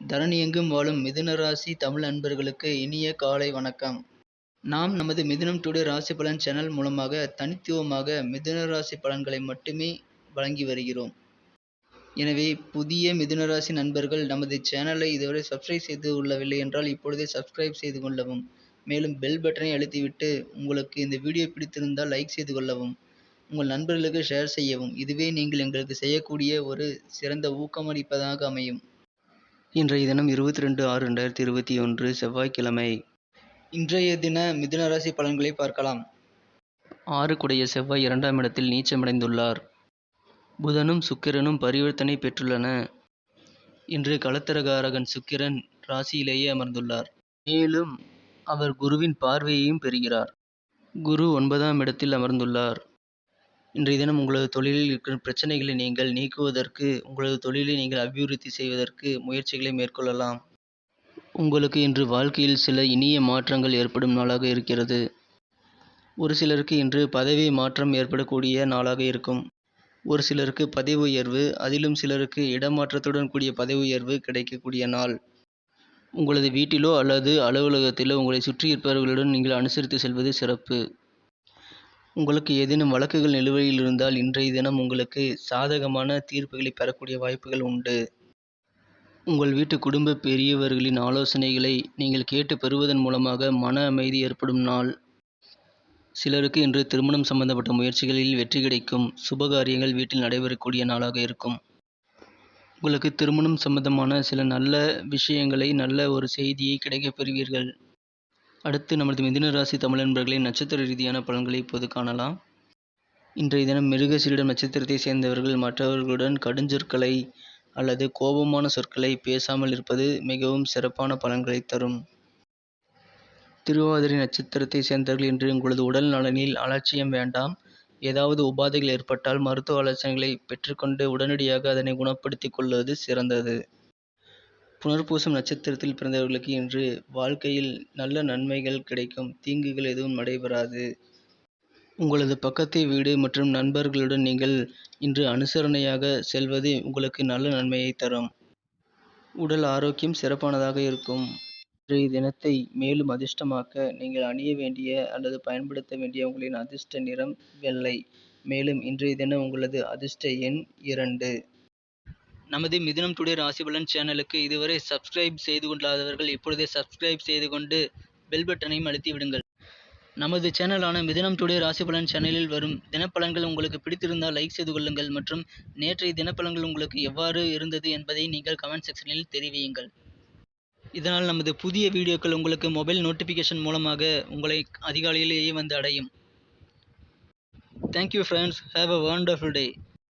தரணி எங்கும் வாழும் மிதுன ராசி தமிழ் அன்பர்களுக்கு இனிய காலை வணக்கம். நாம் நமது மிதுனம் டுடே ராசி பலன் சேனல் மூலமாக தனித்துவமாக மிதுன ராசி பலன்களை மட்டுமே வழங்கி வருகிறோம். எனவே புதிய மிதுன ராசி நண்பர்கள் நமது சேனலை இதுவரை சப்ஸ்கிரைப் செய்து கொள்ளவில்லை என்றால் இப்பொழுதே சப்ஸ்கிரைப் செய்து கொள்ளவும். மேலும் பெல் பட்டனை அழுத்திவிட்டு உங்களுக்கு இந்த வீடியோ பிடித்திருந்தால் லைக் செய்து கொள்ளவும். உங்கள் நண்பர்களுக்கு ஷேர் செய்யவும். இதுவே நீங்கள் எங்களுக்கு செய்யக்கூடிய ஒரு சிறந்த ஊக்கமளிப்பதாக அமையும். இன்றைய தினம் இருபத்தி ரெண்டு ஆறு ரெண்டாயிரத்தி இருபத்தி ஒன்று செவ்வாய்க்கிழமை. இன்றைய தின மிதுன ராசி பலன்களை பார்க்கலாம். ஆறுக்குடைய செவ்வாய் இரண்டாம் இடத்தில் நீச்சமடைந்துள்ளார். புதனும் சுக்கிரனும் பரிவர்த்தனை பெற்றுள்ளன. இன்று களத்திரகாரகன் சுக்கிரன் ராசியிலேயே அமர்ந்துள்ளார். மேலும் அவர் குருவின் பார்வையையும் பெறுகிறார். குரு ஒன்பதாம் இடத்தில் அமர்ந்துள்ளார். இன்றைய தினம் உங்களது தொழிலில் இருக்கும் பிரச்சனைகளை நீங்கள் நீக்குவதற்கு உங்களது தொழிலை நீங்கள் அபிவிருத்தி செய்வதற்கு முயற்சிகளை மேற்கொள்ளலாம். உங்களுக்கு இன்று வாழ்க்கையில் சில இனிய மாற்றங்கள் ஏற்படும் நாளாக இருக்கிறது. ஒரு சிலருக்கு இன்று பதவி மாற்றம் ஏற்படக்கூடிய நாளாக இருக்கும். ஒரு சிலருக்கு பதவி உயர்வு அதிலும் சிலருக்கு இடமாற்றத்துடன் கூடிய பதவி உயர்வு கிடைக்கக்கூடிய நாள். உங்களது வீட்டிலோ அல்லது அலுவலகத்திலோ உங்களை சுற்றி இருப்பவர்களுடன் நீங்கள் அனுசரித்து செல்வது சிறப்பு. உங்களுக்கு ஏதேனும் வழக்குகள் நிலுவையில் இருந்தால் இன்றைய தினம் உங்களுக்கு சாதகமான தீர்ப்புகளை பெறக்கூடிய வாய்ப்புகள் உண்டு. உங்கள் வீட்டு குடும்ப பெரியவர்களின் ஆலோசனைகளை நீங்கள் கேட்டு பெறுவதன் மூலமாக மன அமைதி ஏற்படும் நாள். சிலருக்கு இன்று திருமணம் சம்பந்தப்பட்ட முயற்சிகளில் வெற்றி கிடைக்கும். சுபகாரியங்கள் வீட்டில் நடைபெறக்கூடிய நாளாக இருக்கும். உங்களுக்கு திருமணம் சம்பந்தமான சில நல்ல விஷயங்களை நல்ல ஒரு செய்தியை கிடைக்கப் பெறுவீர்கள். அடுத்து நமது மிதுன ராசி தமிழ் நண்பர்களின் நட்சத்திர ரீதியான பலன்களை இப்போது காணலாம். இன்றைய தினம் மிருகசீரிடம் நட்சத்திரத்தை சேர்ந்தவர்கள் மற்றவர்களுடன் கடுஞ்சொற்களை அல்லது கோபமான சொற்களை பேசாமல் இருப்பது மிகவும் சிறப்பான பலன்களை தரும். திருவாதிரை நட்சத்திரத்தை சேர்ந்தவர்கள் இன்று உங்களது உடல் நலனில் அலட்சியம் வேண்டாம். ஏதாவது உபாதைகள் ஏற்பட்டால் மருத்துவ ஆலோசனைகளை பெற்றுக்கொண்டு உடனடியாக அதனை குணப்படுத்திக் கொள்வது சிறந்தது. புனர்பூசம் நட்சத்திரத்தில் பிறந்தவர்களுக்கு இன்று வாழ்க்கையில் நல்ல நன்மைகள் கிடைக்கும். தீங்குகள் எதுவும் நடைபெறாது. உங்களது பக்கத்து வீடு மற்றும் நண்பர்களுடன் நீங்கள் இன்று அனுசரணையாக செல்வது உங்களுக்கு நல்ல நன்மையை தரும். உடல் ஆரோக்கியம் சிறப்பானதாக இருக்கும். இன்றைய தினத்தை மேலும் அதிர்ஷ்டமாக்க நீங்கள் அணிய வேண்டிய அல்லது பயன்படுத்த வேண்டிய உங்களின் அதிர்ஷ்ட நிறம் வெள்ளை. மேலும் இன்றைய தினம் உங்களது அதிர்ஷ்ட எண் இரண்டு. நமது மிதுனம் டுடே ராசிபலன் சேனலுக்கு இதுவரை சப்ஸ்கிரைப் செய்து கொள்ளாதவர்கள் இப்பொழுதே சப்ஸ்கிரைப் செய்து கொண்டு பெல் பட்டனையும் அழுத்தி விடுங்கள். நமது சேனலான மிதுனம் டுடே ராசிபலன் சேனலில் வரும் தினப்பலன்கள் உங்களுக்கு பிடித்திருந்தால் லைக் செய்து கொள்ளுங்கள் மற்றும் நேற்றைய தினப்பலன்கள் உங்களுக்கு எவ்வாறு இருந்தது என்பதை நீங்கள் கமெண்ட் செக்ஷனில் தெரிவியுங்கள். இதனால் நமது புதிய வீடியோக்கள் உங்களுக்கு மொபைல் நோட்டிஃபிகேஷன் மூலமாக உங்களை அதிகாலையிலேயே வந்து அடையும். Thank you friends have a wonderful day